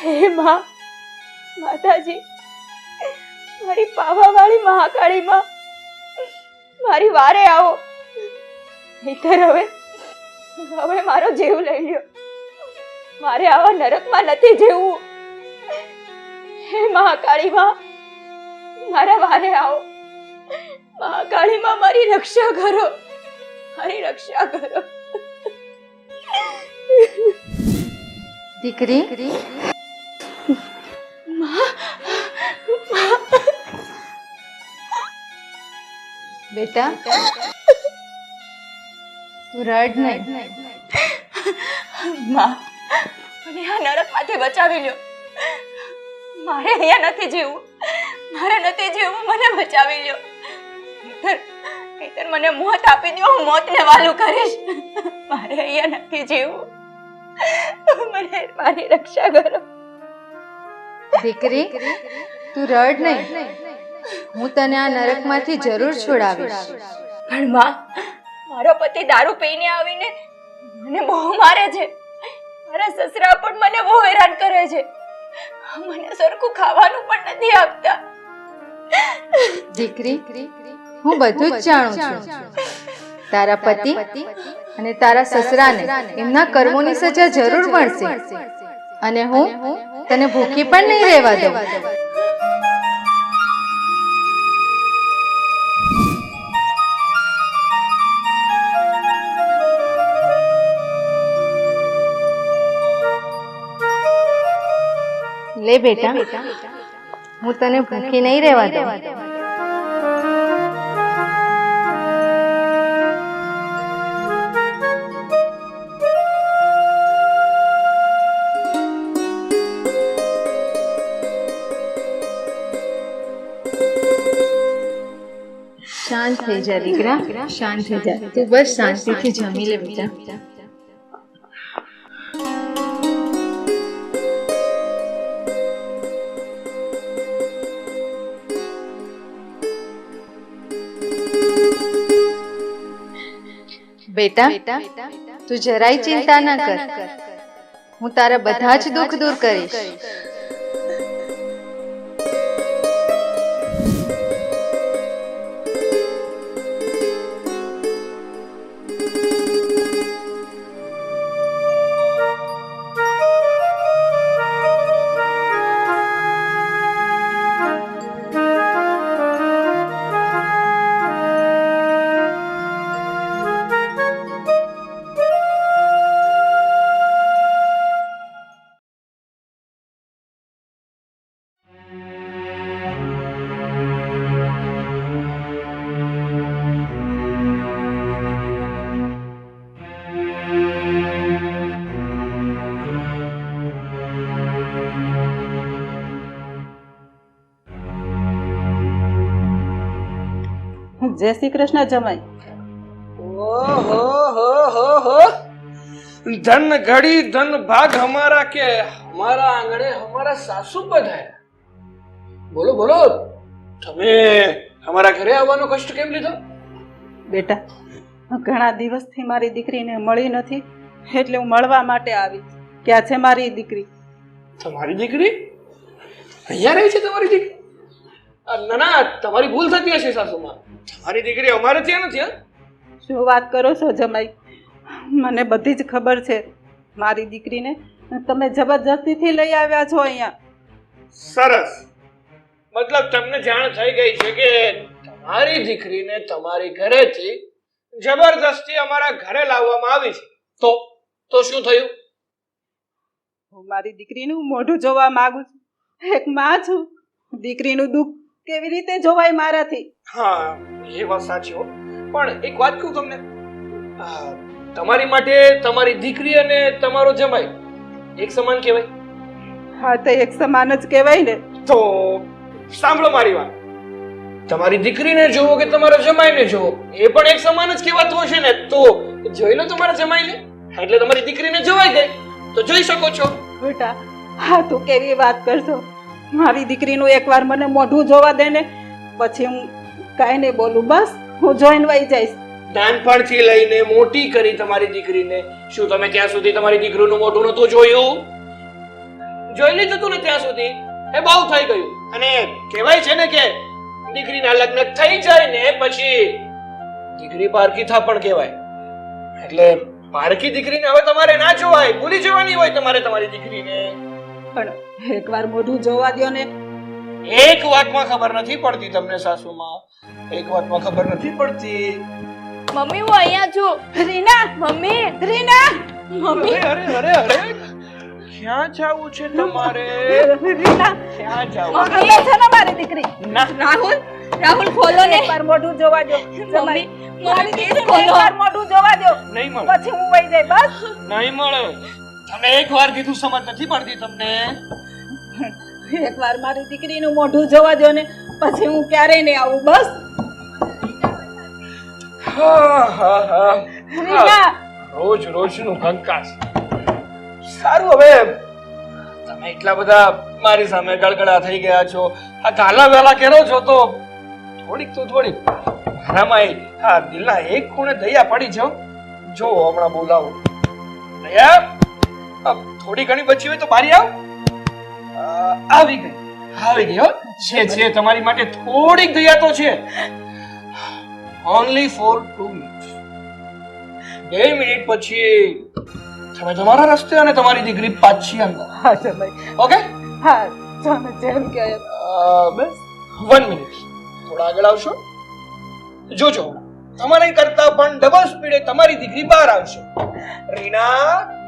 હે માં, માતાજી, મારી પાવાવાળી મહાકાળી માં મારી વારે આવો. નહીતર હવે હવે મારો જીવ લઈ લ્યો. મારે આવા નરકમાં નથી જીવવું. હે મહાકાળી માં મારા વારે આવો. મહાકાળી માં મારી રક્ષા કરો, મારી રક્ષા કરો. દીકરી? બેટા? તું રડ નહીં. માં મને આ નરકમાંથી બચાવી લ્યો. મારે અહીંયા નથી જીવવું. મારે નથી જીવવું મને બચાવી લ્યો. નહીંતર નહીંતર મને મોત આપી દો હું મોતને વાલું કરીશ. મારે અહીંયા નથી જીવવું. મને મારી રક્ષા કરો. દીકરી તું રડ નહીં. હું તને આ નરકમાંથી જરૂર છોડાવીશ. પણ માં મારો પતિ દારૂ પીને આવીને મને બહુ મારે છે. મારા સસરા પણ મને બહુ હેરાન કરે છે. મને સરખું ખાવાનું પણ નથી આપતા. દીકરી હું બધું જ જાણું છું. તારા પતિ અને તારા સસરાને એમના કર્મોની સજા જરૂર મળશે. અને હું તને ભૂખી પણ નહીં રહેવા દઉં. લે બેટા હું તને ભૂખી નહીં રહેવા દઉં. શાંત થઈ જા દીકરા શાંત થઈ જા તું બસ શાંતિથી જમી લે બેટા બેટા તું જરાય ચિંતા ન કર હું તારા બધા જ દુઃખ દૂર કરીશ જય શ્રી કૃષ્ણ જમાઈ. ઓહો હો હો હો. ધન ઘડી ધન ભાગ હમારા કે હમારા આંગણે હમારા સાસુ પધાર્યા બોલો બોલો. તમે અમારા ઘરે આવવાનો કષ્ટ કેમ લીધો? બેટા ઘણા દિવસથી મારી દીકરીને મળી નથી એટલે હું મળવા માટે આવી. ક્યાં છે મારી દીકરી? તમારી દીકરી? અહીંયા રહી છે તમારી દીકરી? ના ના તમારી ભૂલ થતી હશે સાસુમાં. તમારી દીકરી અમારે ત્યાં નથી? શું વાત કરો છો જમાઈ? મને બધી જ ખબર છે. મારી દીકરીને તમે જબરજસ્તીથી લઈ આવ્યા છો અહીંયા. સરસ. મતલબ તમને જાણ થઈ ગઈ છે કે તમારી દીકરીને તમારી ઘરેથી જબરદસ્તી અમારા ઘરે લાવવામાં આવી છે. તો તો શું થયું? હું મારી દીકરીનું મોઢું જોવા માંગુ છું. એક માં છું. દીકરીનું દુઃખ કેવી રીતે જોવાય મારાથી? હા એ વાત સાચી હો. પણ એક વાત કહું તમને. તમારી માટે તમારી દીકરી અને તમારો જમાઈ એક સમાન કહેવાય? હા તો એક સમાન જ કહેવાય ને. તો સાંભળો મારી વાત. તમારી દીકરીને જુઓ કે તમારા જમાઈને જુઓ એ પણ એક સમાન જ કહેવાતું હશે ને? તો જોઈ લો તમારા જમાઈને એટલે તમારી દીકરીને જોવાઈ ગઈ. તો જોઈ શકો છો. બેટા હા તું કેવી વાત કરશો. મારી દીકરીનું એકવાર મને મોઢું જોવા દે ને પછી હું કાંઈ નહીં બોલું, બસ, હું જોઈન વહી જઈશ. નાનપણથી લઈને મોટી કરી તમારી દીકરીને. શું તમે ત્યાં સુધી તમારી દીકરીનું મોઢું નતું જોયું? જોઈ લીધું તું ને ત્યાં સુધી? એ બહુ થઈ ગયું. અને કહેવાય છે ને કે દીકરીના લગ્ન થઈ જાય ને પછી દીકરી પારકી થા પણ કહેવાય. એટલે પારકી દીકરીને હવે તમારે ના જોવાય. ભૂલી જવાની હોય તમારે તમારી દીકરીને. પણ એકવાર મોઢું જોવા દો ને. એક વાતમાં ખબર નથી પડતી તમને સાસુમાં. એક વાતમાં ખબર નથી પડતી. મમ્મી હું અહીંયા છું. રીના મમ્મી રીના. મમ્મી. અરે અરે અરે ક્યાં જાવું છે તમારે? રીના. ક્યાં જાવું? મમ્મી છે ને મારી દીકરી. ના. રાહુલ રાહુલ ખોલો ને. પર મોઢું જોવા દો મમ્મી મારી દીકરી ખોલો પર મોઢું જોવા દો નહીં મળે. પછી હું વહી જાય બસ. નહીં મળે. તમને એક વાર કીધું સમજ નથી પડતી તમને. એકવાર મારી દીકરીનું મોઢું જોવા દો ને પછી હું ક્યારેય નહીં આવું બસ. હા હા હા. રોજ રોજનું કંકાસ. સારું હવે તમે એટલા બધા મારી સામે ગળગળા થઈ ગયા છો. આ કાલા વેલા કેરો છો તો થોડીક તો થોડીક. મારામાં હા દિલના એક ખૂણે દયા પડી જાઓ જો હમણાં બોલાવો. દયા? થોડી ઘણી બચી હોય તો બારી આવ. આવી ગઈ. આવી ગઈ હો. છે છે તમારી માટે થોડીક દયા તો છે. ઓનલી ફોર ટુ મિનિટ બે મિનિટ પછી તમે તમારા રસ્તે અને તમારી દીકરી પાછી અંદર. હા ભાઈ. ઓકે હા તમે જેમ કે. બસ. વન મિનિટ થોડા આગળ આવશો? જોજો. તમારી કરતા પણ ડબલ સ્પીડે તમારી દીકરી બહાર આવશે. રીના?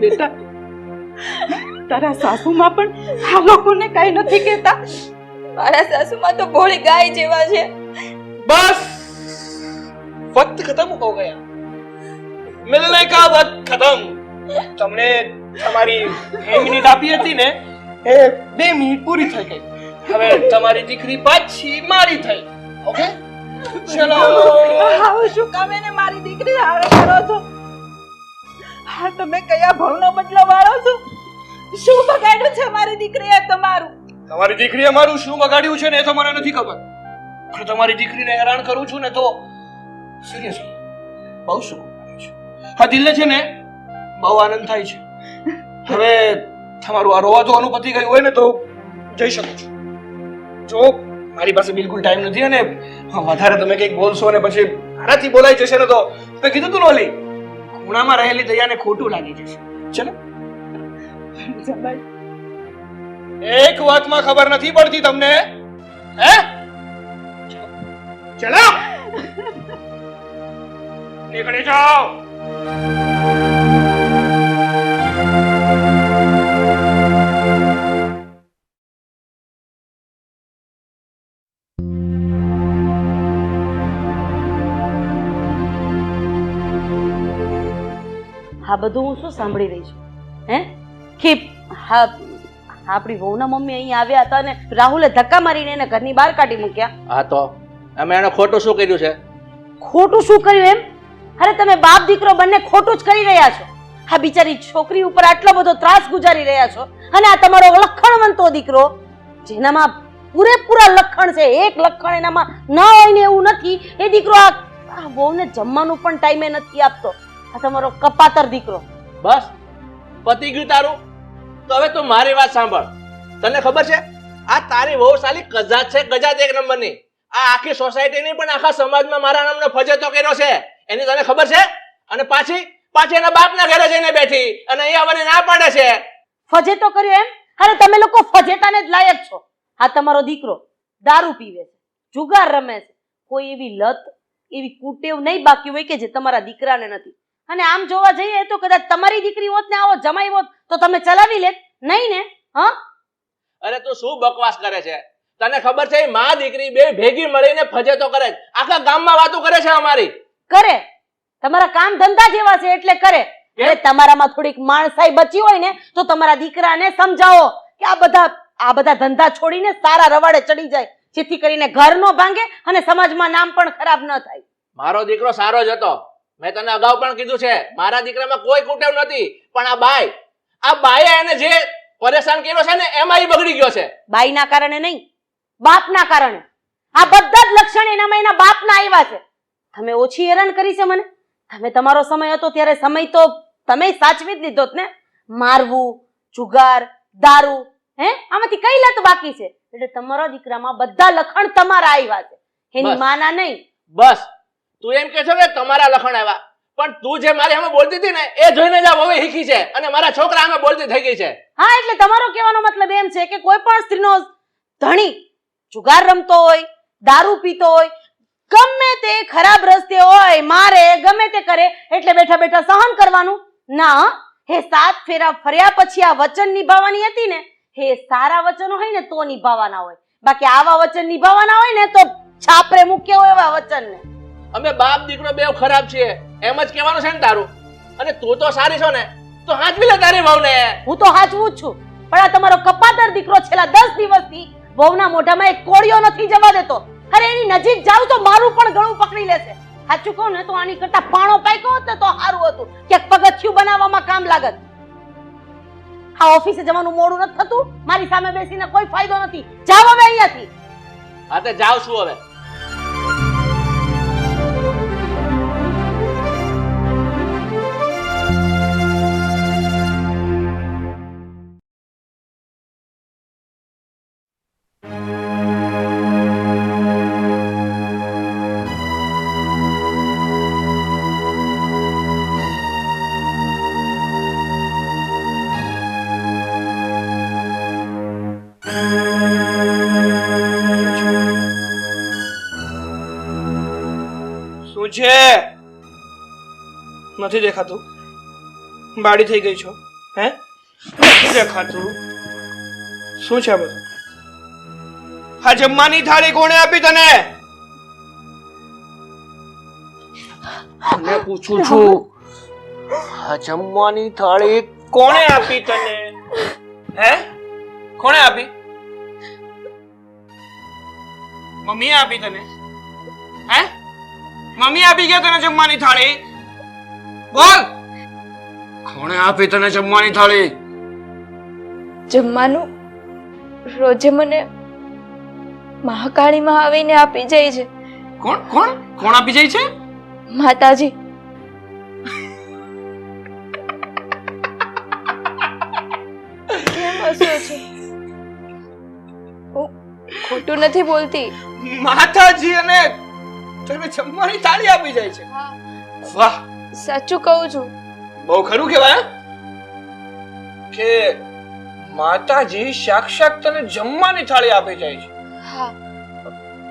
બેટા તારા સાસુમાં પણ આ લોકોને કઈ નથી કહેતા. મારા સાસુમાં તો ભોળી ગાય જેવા છે. બસ! વક્ત ખતમ હો ગયા. મિલને કા વક્ત ખતમ? તમને તમારી 2 મિનિટ આપી હતી ને? એ બે મિનિટ પૂરી થઈ ગઈ. હવે તમારી દીકરી પાછી મારી થઈ. ઓકે? ચલો. આવું શું કામે ને મારી દીકરી હારે કરો છો. હા તમે કયા ભવનો બદલો વાળો છો? શું બગાડ્યું છે મારી દીકરીએ તમારું? તમારી દીકરીએ મારું શું બગાડ્યું છે ને એ તો મને નથી ખબર. પણ તમારી દીકરીને હેરાન કરું છું ને તો સિરિયસલી બહુ સુખ મળે છે. હા દિલને છે ને બહુ આનંદ થાય છે. હવે તમારું આ રોવા પતી ગયું હોય ને તો જઈ શકું છું. જો, મારી પાસે બિલકુલ ટાઈમ નથી અને વધારે તમે કંઈક બોલશો અને પછી મારાથી બોલાઈ જશે ને તો મેં કીધું તું ઓલી, ખૂણામાં રહેલી દયાને ખોટું લાગી જશે. ચલો. એક વાતમાં ખબર નથી પડતી તમને. હે? ચલો. નીકળી જાઓ. બધું હું શું સાંભળી રહી છું? હે? કે હા આપણી વહુના મમ્મી અહીં આવ્યા હતા ને રાહુલે ધક્કા મારીને એને ઘરની બહાર કાઢી મૂક્યા. હા તો? અમે એને ખોટું શું કર્યું છે? ખોટું શું કર્યું એમ? અરે તમે બાપ દીકરો બંને ખોટું જ કરી રહ્યા છો. આ બિચારી છોકરી ઉપર આટલો બધો ત્રાસ ગુજારી રહ્યા છો. અને આ તમારો લખણવંતો દીકરો જેનામાં પૂરેપૂરા લખણ છે એક લખણ એનામાં ન હોય ને એવું નથી એ દીકરો આ આ વહુને જમવાનું પણ ટાઈમે નથી આપતો. આ તમારો કપાતર દીકરો. બસ. પતી ગયું તારું. તો હવે તું મારી વાત સાંભળ. તને ખબર છે? આ તારી બહુ સાલી કજાત છે કજાત એક નંબરની. આ આખી સોસાયટીની પણ આખા સમાજમાં મારા નામનો ફજેતો કર્યો છે. એની તને ખબર છે? અને પાછી પાછી એના બાપના ઘરે જઈને બેઠી અને એ મને ના પાડે છે. ફજેતો કર્યો એમ? અરે તમે લોકો ફજેતાને જ લાયક છો. આ તમારો દીકરો દારૂ પીવે છે જુગાર રમે છે. કોઈ એવી લત એવી કુટેવ નહીં બાકી હોય કે જે તમારા દીકરાને નથી. અને આમ જોવા જઈએ તો કદાચ તમારી દીકરી હોત ને આવો જમાઈ હોત તો તમે ચલાવી લેત. નહીં ને? હા? અરે તું શું બકવાસ કરે છે? તને ખબર છે મા દીકરી બે ભેગી મળીને ફજે તો કરે આખા ગામમાં વાતો કરે છે અમારી. કરે. તમારા કામ ધંધા જેવા છે એટલે કરે. અરે તમારામાં થોડીક માણસાઈ બચી હોય ને તો તમારા દીકરાને સમજાવો કે આ બધા આ બધા ધંધા છોડીને સારા રવાડે ચડી જાય જેથી કરીને ઘર નો ભાંગે અને સમાજમાં નામ પણ ખરાબ ન થાય. મારો દીકરો સારો જ હતો. મેં તને અગાઉ પણ કીધું છે મારા દીકરામાં કોઈ કુટેવ નથી પણ આ બાઈ આ બાઈએ એને જે પરેશાન કર્યો છે ને એમાં એ બગડી ગયો છે. બાઈના કારણે નહીં બાપના કારણે. આ બધા જ લક્ષણ એનામાં એના બાપના આવ્યા છે. તમે ઓછી હેરાન કરી છે મને. તમે તમારો સમય હતો ત્યારે સમય તો તમે સાચવી જ લીધો ને. મારવું જુગાર દારૂ હે? આમાંથી કઈ લત બાકી છે? એટલે તમારા દીકરામાં બધા લખણ તમારા આવ્યા છે. એની માના નહીં. બસ. તું એમ કે છો કે તમારા લખણ આવ્યા. પણ તું જે મારી સામે બોલતી હતી ને, એ જોઈને જ હવે શીખી છે. અને મારા છોકરા સામે બોલતી થઈ ગઈ છે. હા, એટલે તમારો કહેવાનો મતલબ એમ છે કે કોઈ પણ સ્ત્રીનો ધણી જુગાર રમતો હોય, દારૂ પીતો હોય, ગમે તે ખરાબ રસ્તે હોય, મારે, ગમે તે કરે, એટલે બેઠા બેઠા સહન કરવાનું. ના હે સાત ફેરા ફર્યા પછી આ વચન નિભાવવાની હતી ને, હે સારા વચનો હોય ને, તો નિભાવવાના હોય. બાકી આવા વચન નિભાવવાના હોય ને, તો છાપરે મૂક્યો હોય એવા વચનને. અમે બાપ દીકરો બે ખરાબ છીએ. એમ જ કહેવાનું છે ને તારું. અને તું તો સારી છો ને તો હાચવી લે તારી વહુને. હું તો હાચવું જ છું. પણ આ તમારો કપાતર દીકરો છેલ્લા દસ દિવસથી વહુના મોઢામાં એક કોળિયો નથી જવા દેતો. અરે એની નજીક જાવ તો મારું પણ ગળું પકડી લેશે. સાચું કહું ને તો આની કરતા પાણો પાક્યો હોત ને તો સારું હતું. ક્યાંક પગથિયું બનાવવામાં કામ લાગત. આ ઓફિસે જવાનું મોડું નથી થતું. મારી સામે બેસીને કોઈ ફાયદો નથી. જાવ હવે અહીંયાથી. હા તે જાવ છું હવે? છે. નથી દેખાતું. બાડી થઈ ગઈ છો હે? નથી દેખાતું. શું છે બધું? આ જમવાની થાળી કોણે આપી તને? મને પૂછું છું આ જમવાની થાળી કોણે આપી તને? હે? કોણે આપી? મમ્મીએ આપી તને? મમ્મી આપી ગયા તને જમવાની થાળી? બોલ! કોણે આપી તને જમવાની થાળી? જમવાનું રોજે મને મહાકાળીમાં આવીને આપી જાય છે. કોણ કોણ? કોણ આપી જાય છે? માતાજી. કેમ હસો છો? ખોટું નથી બોલતી. માતાજી અને તને જમવાની થાળી આપી જાય છે. વાહ. સાચું કહું છું. બહુ ખરું કહેવાય કે માતાજી સાક્ષાત તને જમવાની થાળી આપી જાય છે. હા.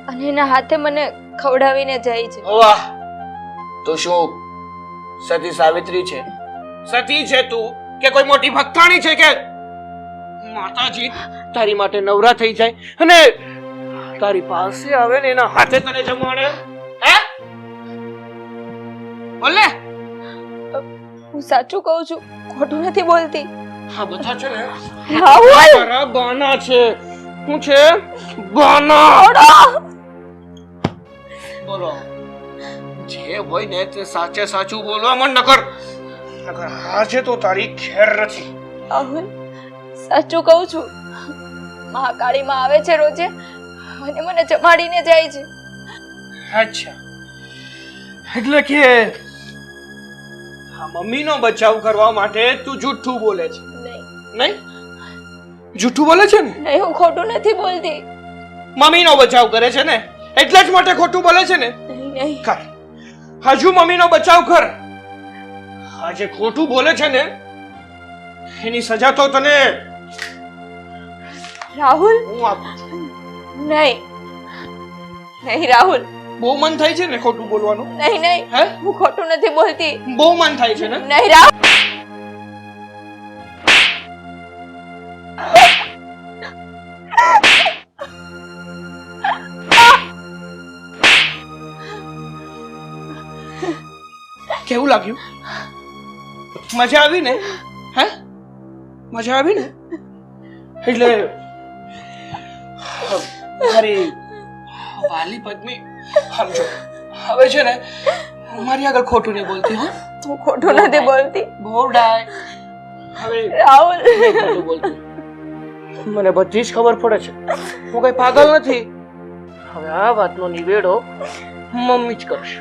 અને એના હાથે મને ખવડાવીને જાય છે. વાહ. તો શું? સતી સાવિત્રી છે? સતી છે તું? કે કોઈ મોટી ભક્તાણી છે કે? માતાજી તારી માટે નવરા થઈ જાય અને તારી પાસે આવે ને એના હાથે તને જમાડે બોલ ને હું સાચું કહું છું ખોટું નથી બોલતી. હા બધા છે ને રાહુલ તારા બાના છે. શું છે? બાના! બોલો. જે હોય ને તે સાચે સાચું બોલવા મન નકર નકર આજે તો તારી ખેર નથી. રાહુલ સાચું કહું છું. મહાકાળીમાં આવે છે રોજે અને મને જમાડીને જાય છે. અચ્છા. એટલે કે હા મમ્મીનો બચાવ કરવા માટે તું જૂઠું બોલે છે. નહીં. નહીં? જૂઠું બોલે છે ને? નહીં હું ખોટું નથી બોલતી. મમ્મીનો બચાવ કરે છે ને? એટલે જ માટે ખોટું બોલે છે ને? નહીં નહીં. કર હજુ મમ્મીનો બચાવ કર. આજે ખોટું બોલે છે ને એની સજા તો તને રાહુલ? હું આપું નહીં. નહીં રાહુલ. બહુ મન થાય છે ને ખોટું બોલવાનું? નહીં નહીં. હે? હું ખોટું નથી બોલતી. બહુ મન થાય છે ને? નહીં રાહુલ કેવું લાગ્યું? મજા આવી ને? હે? મજા આવી ને? એટલે અરે વાલી પત્ની. સમજો હવે છે ને મારી આગળ ખોટું નહીં બોલતી હા. હું ખોટું નથી બોલતી? બહુ ડાય હવે રાહુલ. ખોટું બોલતી. મને બધી જ ખબર પડે છે. હું કઈ પાગલ નથી. હવે આ વાતનો નિવેડો મમ્મી જ કરશે.